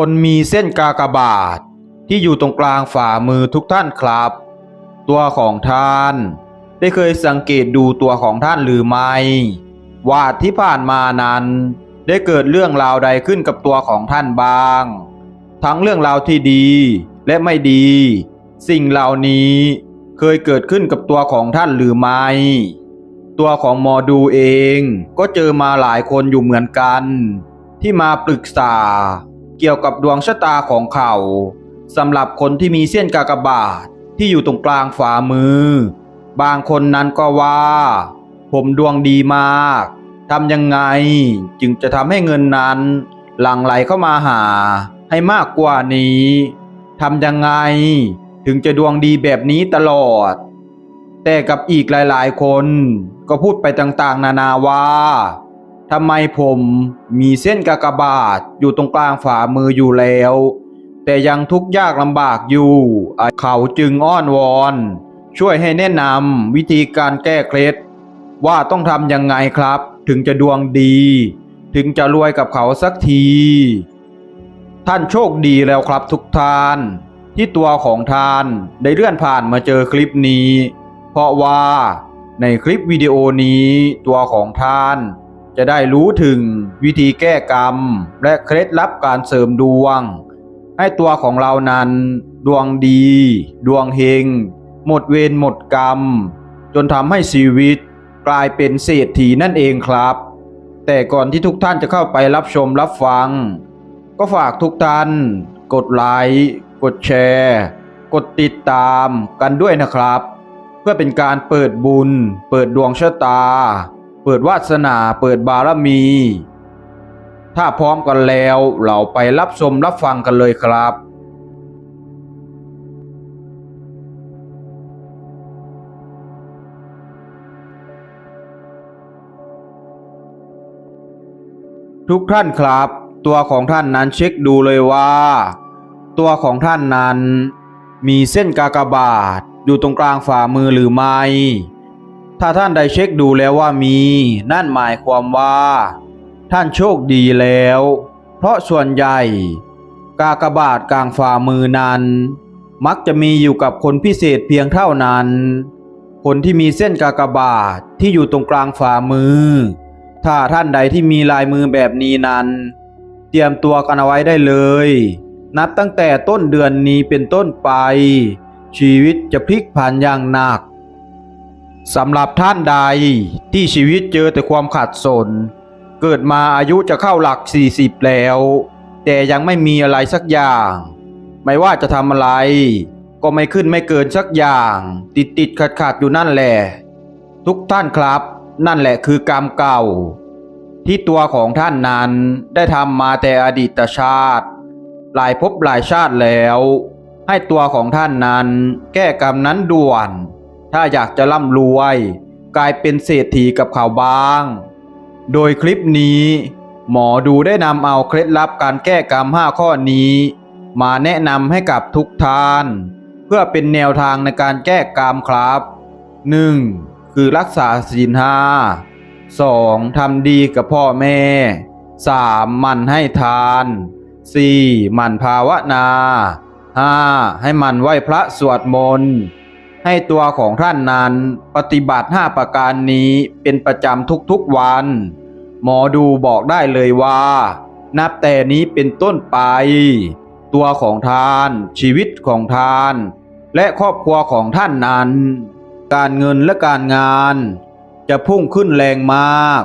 คนมีเส้นกากบาทที่อยู่ตรงกลางฝ่ามือทุกท่านครับ ตัวของท่าน ได้เคยสังเกตดูตัวของท่านหรือไม่ว่าที่ผ่านมานั้น ได้เกิดเรื่องราวใดขึ้นกับตัวของท่านบ้าง ทั้งเรื่องราวที่ดีและไม่ดี สิ่งเหล่านี้เคยเกิดขึ้นกับตัวของท่านหรือไม่ ตัวของหมอดูเองก็เจอมาหลายคนอยู่เหมือนกัน ที่มาปรึกษา เกี่ยวกับดวงชะตาของเขาสำหรับคนที่มีเส้นกากบาทที่อยู่ตรงกลางฝ่ามือ บางคนนั้นก็ว่า ผมดวงดีมากทำยังไงจึงจะทำให้เงินนั้น หลั่งไหลเข้ามาหาให้มากกว่านี้ทำยังไงถึงจะดวงดีแบบนี้ตลอด แต่กับอีกหลายๆ คนก็พูดไปต่างๆ นานาว่า ทำไมผมมีเส้นกากบาทอยู่ตรงกลางฝ่ามืออยู่แล้ว แต่ยังทุกข์ยากลำบากอยู่ เขาจึงอ้อนวอน ช่วยให้แนะนำวิธีการแก้เคล็ด ว่าต้องทำยังไงครับ ถึงจะดวงดี ถึงจะรวยกับเขาสักที ท่านโชคดีแล้วครับทุกท่าน ที่ตัวของท่านได้เลื่อนผ่านมาเจอคลิปนี้ เพราะว่าในคลิปวิดีโอนี้ตัวของท่าน จะได้รู้ถึงวิธีแก้กรรม และเคล็ดลับการเสริมดวง ให้ตัวของเรานั้น ดวงดี ดวงเฮง หมดเวรหมดกรรม จนทำให้ชีวิตกลายเป็นเศรษฐีนั่นเองครับ แต่ก่อนที่ทุกท่านจะเข้าไปรับชมรับฟัง ก็ฝากทุกท่าน กดไลค์กดแชร์ กดติดตามกันด้วยนะครับ เพื่อเป็นการเปิดบุญ เปิดดวงชะตา เปิดวาสนาเปิดบารมี ถ้าพร้อมกันแล้วเราไปรับชมรับฟังกันเลยครับทุกท่านครับ ตัวของท่านนั้นเช็คดูเลยว่า ตัวของท่านนั้น มีเส้นกากบาทอยู่ตรงกลางฝ่ามือหรือไม่ ถ้าท่านได้เช็คดูแล้วว่ามี นั่นหมายความว่า ท่านโชคดีแล้ว เพราะส่วนใหญ่ กากบาทกลางฝ่ามือนั้น มักจะมีอยู่กับคนพิเศษเพียงเท่านั้น คนที่มีเส้นกากบาทที่อยู่ตรงกลางฝ่ามือ ถ้าท่านใดที่มีลายมือแบบนี้นั้น เตรียมตัวกันเอาไว้ได้เลย นับตั้งแต่ต้นเดือนนี้เป็นต้นไป ชีวิตจะพลิกผันอย่างหนัก สำหรับท่านใดที่ชีวิตเจอแต่ความขัดสน เกิดมาอายุจะเข้าหลัก 40 แล้ว แต่ยังไม่มีอะไรสักอย่าง ไม่ว่าจะทำอะไร ก็ไม่ขึ้นไม่เกินสักอย่าง ติดติดขัดขัดอยู่นั่นแหละ ทุกท่านครับ นั่นแหละคือกรรมเก่า ที่ตัวของท่านนั้นได้ทำมาแต่อดีตชาติ หลายภพหลายชาติแล้ว ให้ตัวของท่านนั้น แก้กรรมนั้นด่วน ถ้าอยากจะร่ำรวย กลายเป็นเศรษฐีกับเขาบ้าง โดยคลิปนี้ หมอดูได้นำเอาเคล็ดลับการแก้กรรม 5 ข้อนี้ มาแนะนำให้กับทุกท่าน เพื่อเป็นแนวทางในการแก้กรรมครับ 1. คือรักษาศีลห้า 2. ทำดีกับพ่อแม่ 3. มันให้ทาน 4. มันภาวนา 5. ให้มันไหว้พระสวดมนต์ ให้ตัวของท่านนั้นปฏิบัติ 5 ประการนี้เป็นประจำทุกๆวัน หมอดูบอกได้เลยว่า นับแต่นี้เป็นต้นไป ตัวของท่าน ชีวิตของท่าน และครอบครัวของท่านนั้น การเงินและการงาน จะพุ่งขึ้นแรงมาก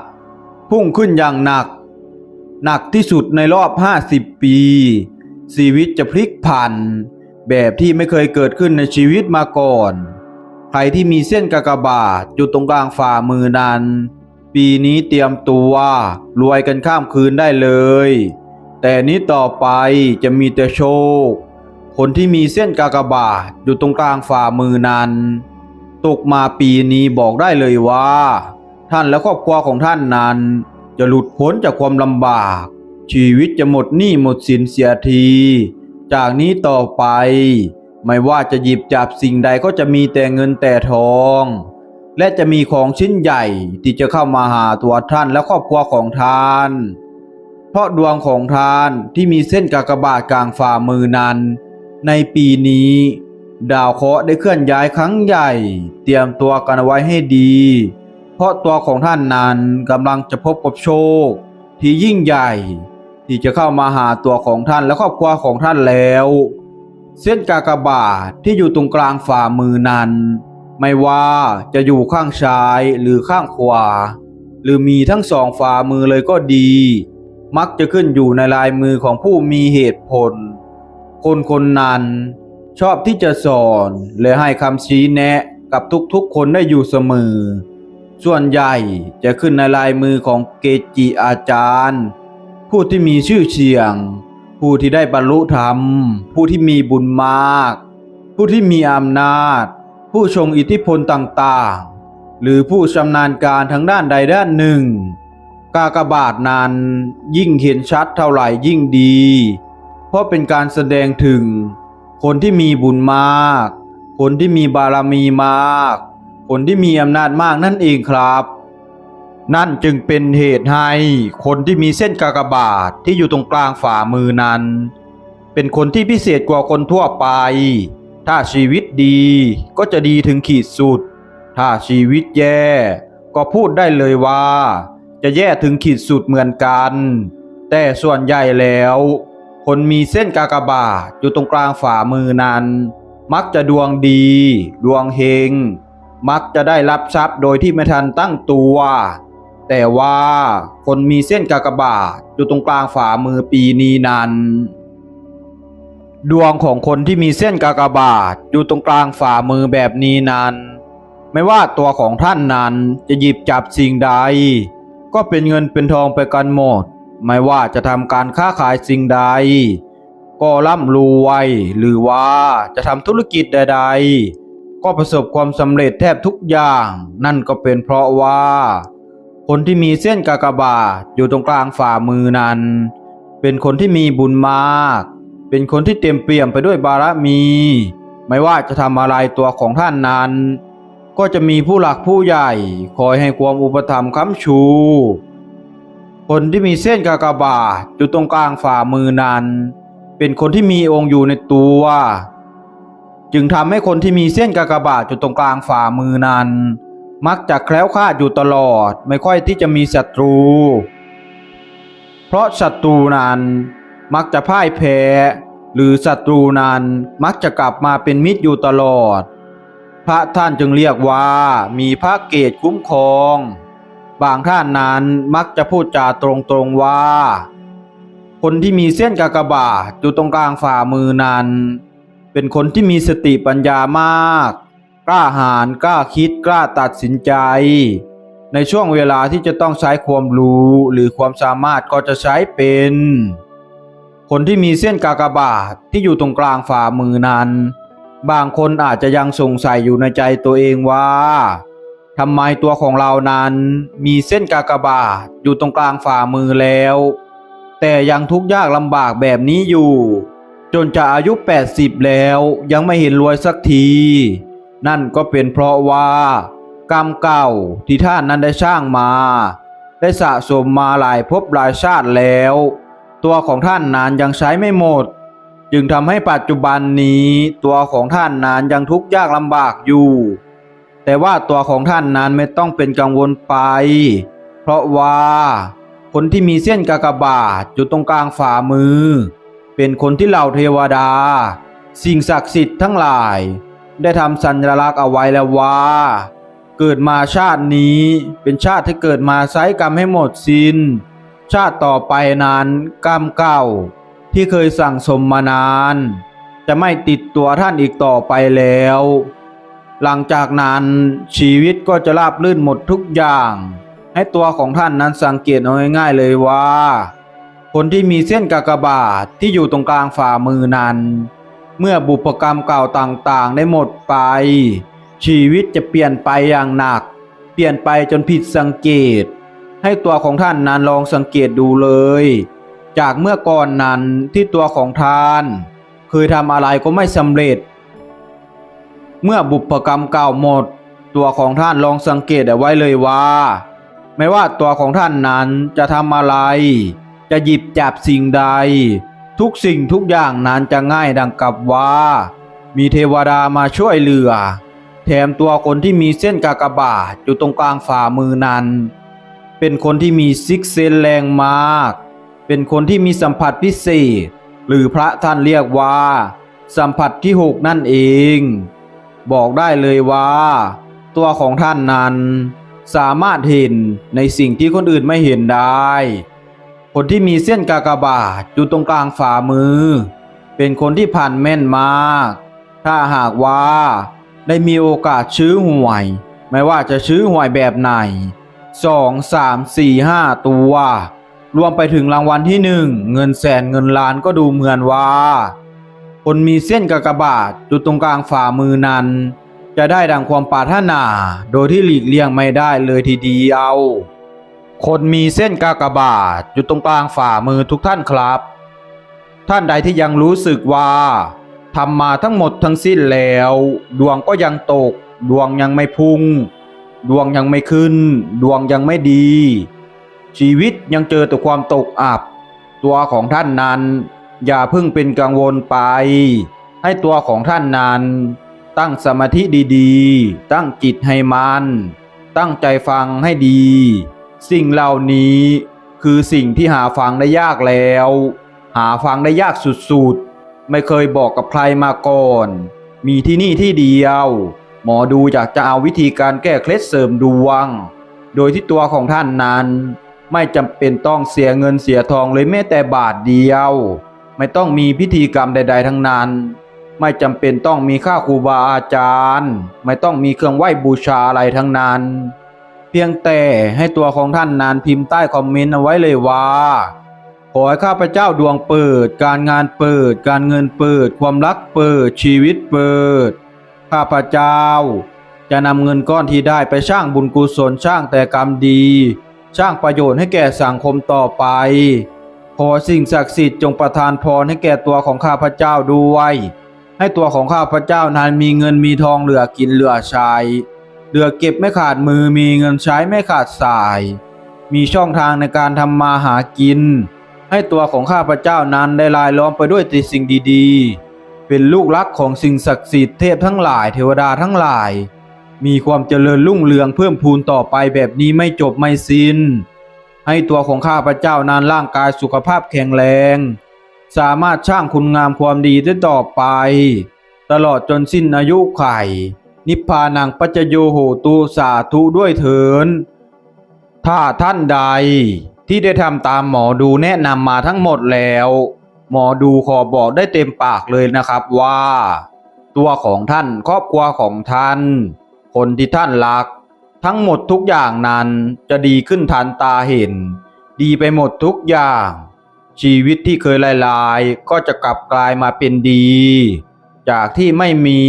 พุ่งขึ้นอย่างหนัก หนักที่สุดในรอบ 50 ปี ชีวิตจะพลิกผัน แบบที่ไม่เคยเกิดขึ้นในชีวิตมาก่อน ใครที่มีเส้นกากบาทอยู่ตรงกลางฝ่ามือนั้น ปีนี้เตรียมตัวรวยกันข้ามคืนได้เลย แต่นี้ต่อไปจะมีแต่โชค คนที่มีเส้นกากบาทอยู่ตรงกลางฝ่ามือนั้น ตกมาปีนี้บอกได้เลยว่า ท่านและครอบครัวของท่านนั้น จะหลุดพ้นจากความลำบาก ชีวิตจะหมดหนี้หมดสินเสียที จากนี้ต่อไป ไม่ว่าจะหยิบจับสิ่งใดก็จะมีแต่เงินแต่ทอง และจะมีของชิ้นใหญ่ที่จะเข้ามาหาตัวท่านและครอบครัวของท่าน เพราะดวงของท่านที่มีเส้นกากบาทกลางฝ่ามือนั้น ในปีนี้ ดาวเคราะห์ได้เคลื่อนย้ายครั้งใหญ่ เตรียมตัวกันไว้ให้ดี เพราะตัวของท่านนั้นกำลังจะพบกับโชค ที่ยิ่งใหญ่ ที่จะเข้ามาหาตัวของท่านและครอบครัวของท่านแล้ว เส้นกากบาทที่อยู่ตรงกลางฝ่ามือนั้น ไม่ว่าจะอยู่ข้างซ้ายหรือข้างขวา หรือมีทั้งสองฝ่ามือเลยก็ดี มักจะขึ้นอยู่ในลายมือของผู้มีเหตุผล คนคนนั้นชอบที่จะสอนและให้คำชี้แนะกับทุกๆคนได้อยู่เสมอ ส่วนใหญ่จะขึ้นในลายมือของเกจิอาจารย์ ผู้ที่มีชื่อเสียง ผู้ที่ได้บรรลุธรรม ผู้ที่มีบุญมาก ผู้ที่มีอำนาจ ผู้ทรงอิทธิพลต่างๆ หรือผู้ชำนาญการทางด้านใดด้านหนึ่ง กากบาทนั้นยิ่งเห็นชัดเท่าไหร่ยิ่งดี เพราะเป็นการแสดงถึง คนที่มีบุญมาก คนที่มีบารมีมาก คนที่มีอำนาจมากนั่นเองครับ นั่นจึงเป็นเหตุให้คนที่มีเส้นกากบาทที่อยู่ตรงกลางฝ่ามือนั้น เป็นคนที่พิเศษกว่าคนทั่วไป ถ้าชีวิตดีก็จะดีถึงขีดสุด ถ้าชีวิตแย่ก็พูดได้เลยว่า จะแย่ถึงขีดสุดเหมือนกัน แต่ส่วนใหญ่แล้ว คนมีเส้นกากบาทอยู่ตรงกลางฝ่ามือนั้น มักจะดวงดี ดวงเฮงมักจะได้รับทรัพย์โดยที่ไม่ทันตั้งตัว แต่ว่าคนมีเส้นกากบาทอยู่ตรงกลางฝ่ามือปีนี้นั้น ดวงของคนที่มีเส้นกากบาทอยู่ตรงกลางฝ่ามือแบบนี้นั้น ไม่ว่าตัวของท่านนั้นจะหยิบจับสิ่งใด ก็เป็นเงินเป็นทองไปกันหมด ไม่ว่าจะทำการค้าขายสิ่งใด ก็ร่ำรวยหรือว่าจะทำธุรกิจใด ๆ ก็ประสบความสำเร็จแทบทุกอย่าง นั่นก็เป็นเพราะว่า คนที่มีเส้นกากบาทอยู่ตรงกลางฝ่ามือนั้น เป็นคนที่มีบุญมาก เป็นคนที่เต็มเปี่ยมไปด้วยบารมี ไม่ว่าจะทำอะไรตัวของท่านนั้น ก็จะมีผู้หลักผู้ใหญ่คอยให้ความอุปถัมภ์ค้ำชู คนที่มีเส้นกากบาทอยู่ตรงกลางฝ่ามือนั้น เป็นคนที่มีองค์อยู่ในตัว จึงทำให้คนที่มีเส้นกากบาทอยู่ตรงกลางฝ่ามือนั้น มักจะแคล้วคลาดอยู่ตลอดไม่ค่อยที่จะมีศัตรู เพราะศัตรูนั้นมักจะพ่ายแพ้ หรือศัตรูนั้นมักจะกลับมาเป็นมิตรอยู่ตลอด พระท่านจึงเรียกว่ามีพระเกศคุ้มครอง บางท่านนั้นมักจะพูดจาตรงๆว่า คนที่มีเส้นกากบาทอยู่ตรงกลางฝ่ามือนั้น เป็นคนที่มีสติปัญญามากก ล้าหาญกล้าคิดกล้าตัดสินใจ ในช่วงเวลาที่จะต้องใช้ความรู้หรือความสามารถก็จะใช้เป็น คนที่มีเส้นกากบาทที่อยู่ตรงกลางฝ่ามือนั้น บางคนอาจจะยังสงสัยอยู่ในใจตัวเองว่าทำไมตัวของเรานั้นมีเส้นกากบาทอยู่ตรงกลางฝ่ามือแล้ว แต่ยังทุกข์ยากลำบากแบบนี้อยู่ จนจะอายุ 80 แล้วยังไม่เห็นรวยสักที นั่นก็เป็นเพราะว่ากรรมเก่าที่ท่านนั้นได้สร้างมา ได้สะสมมาหลายภพหลายชาติแล้ว ตัวของท่านนั้นยังใช้ไม่หมด จึงทำให้ปัจจุบันนี้ตัวของท่านนั้นยังทุกข์ยากลำบากอยู่ แต่ว่าตัวของท่านนั้นไม่ต้องเป็นกังวลไป เพราะว่าคนที่มีเส้นกากบาทอยู่ตรงกลางฝ่ามือ เป็นคนที่เหล่าเทวดา สิ่งศักดิ์สิทธิ์ทั้งหลาย ได้ทำสัญลักษณ์เอาไว้แล้วว่า เกิดมาชาตินี้เป็นชาติที่เกิดมาไซกรรมให้หมดสิน้น ชาติต่อไปนั้นกรรมเก่า ที่เคยสั่งสมมานาน จะไม่ติดตัวท่านอีกต่อไปแล้ว หลังจากนั้นชีวิตก็จะราบรื่นหมดทุกอย่าง ให้ตัวของท่านนั้นสังเกตเอาง่ายๆเลยว่า คนที่มีเส้นกากบาทที่อยู่ตรงกลางฝ่ามือนั้น เมื่อบุพกรรมเก่าต่างๆ ได้หมดไป ชีวิตจะเปลี่ยนไปอย่างหนัก เปลี่ยนไปจนผิดสังเกต ให้ตัวของท่านนั้นลองสังเกตดูเลย จากเมื่อก่อนนั้นที่ตัวของท่านเคยทำอะไรก็ไม่สำเร็จ เมื่อบุพกรรมเก่าหมด ตัวของท่านลองสังเกตเอาไว้เลยว่าไม่ว่าตัวของท่านนั้นจะทำอะไรจจะหยิบจับสิ่งใด ทุกสิ่งทุกอย่างนั้นจะง่ายดังกับว่า มีเทวดามาช่วยเหลือ แถมตัวคนที่มีเส้นกากบาทอยู่ตรงกลางฝ่ามือนั้น เป็นคนที่มีซิกเซนแรงมาก เป็นคนที่มีสัมผัสพิเศษ หรือพระท่านเรียกว่า สัมผัสที่หกนั่นเอง บอกได้เลยว่า ตัวของท่านนั้น สามารถเห็นในสิ่งที่คนอื่นไม่เห็นได้ คนที่มีเส้นกากบาทอยู่ตรงกลางฝ่ามือ เป็นคนที่ผ่านแม่นมากถ้าหากว่าได้มีโอกาสซื้อหวย ไม่ว่าจะซื้อหวยแบบไหนสองสามสี่ห้าตัว รวมไปถึงรางวัลที่หนึ่งเงินแสนเงินล้านก็ดูเหมือนว่า คนมีเส้นกากบาทอยู่ตรงกลางฝ่ามือนั้น จะได้ดังความปรารถนาโดยที่หลีกเลี่ยงไม่ได้เลยทีเดียว คนมีเส้นกากบาทอยู่ตรงกลางฝ่ามือทุกท่านครับ ท่านใดที่ยังรู้สึกว่าทำมาทั้งหมดทั้งสิ้นแล้ว ดวงก็ยังตก ดวงยังไม่พุ่ง ดวงยังไม่ขึ้น ดวงยังไม่ดี ชีวิตยังเจอแต่ความตกอับ ตัวของท่านนั้น อย่าเพิ่งเป็นกังวลไป ให้ตัวของท่านนั้น ตั้งสมาธิดีๆ ตั้งจิตให้มัน ตั้งใจฟังให้ดี สิ่งเหล่านี้คือสิ่งที่หาฟังได้ยากแล้ว หาฟังได้ยากสุดๆ ไม่เคยบอกกับใครมาก่อน มีที่นี่ที่เดียว หมอดูอยากจะเอาวิธีการแก้เคล็ดเสริมดวง โดยที่ตัวของท่านนั้น ไม่จำเป็นต้องเสียเงินเสียทองเลยแม้แต่บาทเดียว ไม่ต้องมีพิธีกรรมใด ๆ ทั้งนั้น ไม่จำเป็นต้องมีค่าครูบาอาจารย์ ไม่ต้องมีเครื่องไหว้บูชาอะไรทั้งนั้น เพียงแต่ให้ตัวของท่านนั้นพิมพ์ใต้คอมเมนต์เอาไว้เลยว่า ขอให้ข้าพเจ้าดวงเปิด การงานเปิด การเงินเปิด ความรักเปิด ชีวิตเปิด ข้าพเจ้า จะนำเงินก้อนที่ได้ไปสร้างบุญกุศลสร้างแต่กรรมดี สร้างประโยชน์ให้แก่สังคมต่อไป ขอสิ่งศักดิ์สิทธิ์จงประทานพรให้แก่ตัวของข้าพเจ้าด้วย ให้ตัวของข้าพเจ้านั้นมีเงินมีทองเหลือกินเหลือใช้ เหลือเก็บไม่ขาดมือมีเงินใช้ไม่ขาดสาย มีช่องทางในการทำมาหากิน ให้ตัวของข้าพเจ้านั้นได้ลายล้อมไปด้วยแต่สิ่งดีๆ เป็นลูกรักของสิ่งศักดิ์สิทธิ์เทพทั้งหลายเทวดาทั้งหลาย มีความเจริญรุ่งเรืองเพิ่มพูนต่อไปแบบนี้ไม่จบไม่สิ้น ให้ตัวของข้าพเจ้านั้นร่างกายสุขภาพแข็งแรง สามารถสร้างคุณงามความดีได้ต่อไป ตลอดจนสิ้นอายุไข นิพพานังปัจโยโหตุสาธุด้วยเถิน ถ้าท่านใดที่ได้ทำตามหมอดูแนะนำมาทั้งหมดแล้ว หมอดูขอบอกได้เต็มปากเลยนะครับว่า ตัวของท่านครอบครัวของท่าน คนที่ท่านรัก ทั้งหมดทุกอย่างนั้นจะดีขึ้นทันตาเห็น ดีไปหมดทุกอย่าง ชีวิตที่เคยลายๆ ก็จะกลับกลายมาเป็นดี จากที่ไม่มี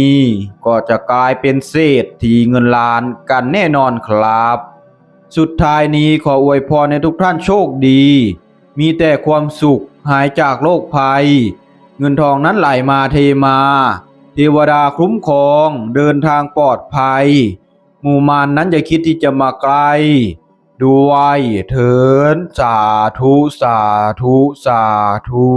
ก็จะกลายเป็นเศรษฐีเงินล้านกันแน่นอนครับ สุดท้ายนี้ขออวยพรในทุกท่านโชคดี มีแต่ความสุขหายจากโรคภัย เงินทองนั้นไหลมาเทมา เทวดาคุ้มครองเดินทางปลอดภัย หมู่มานนั้นอย่าคิดที่จะมาไกล ด้วยเถินสาธุสาธุสาธุ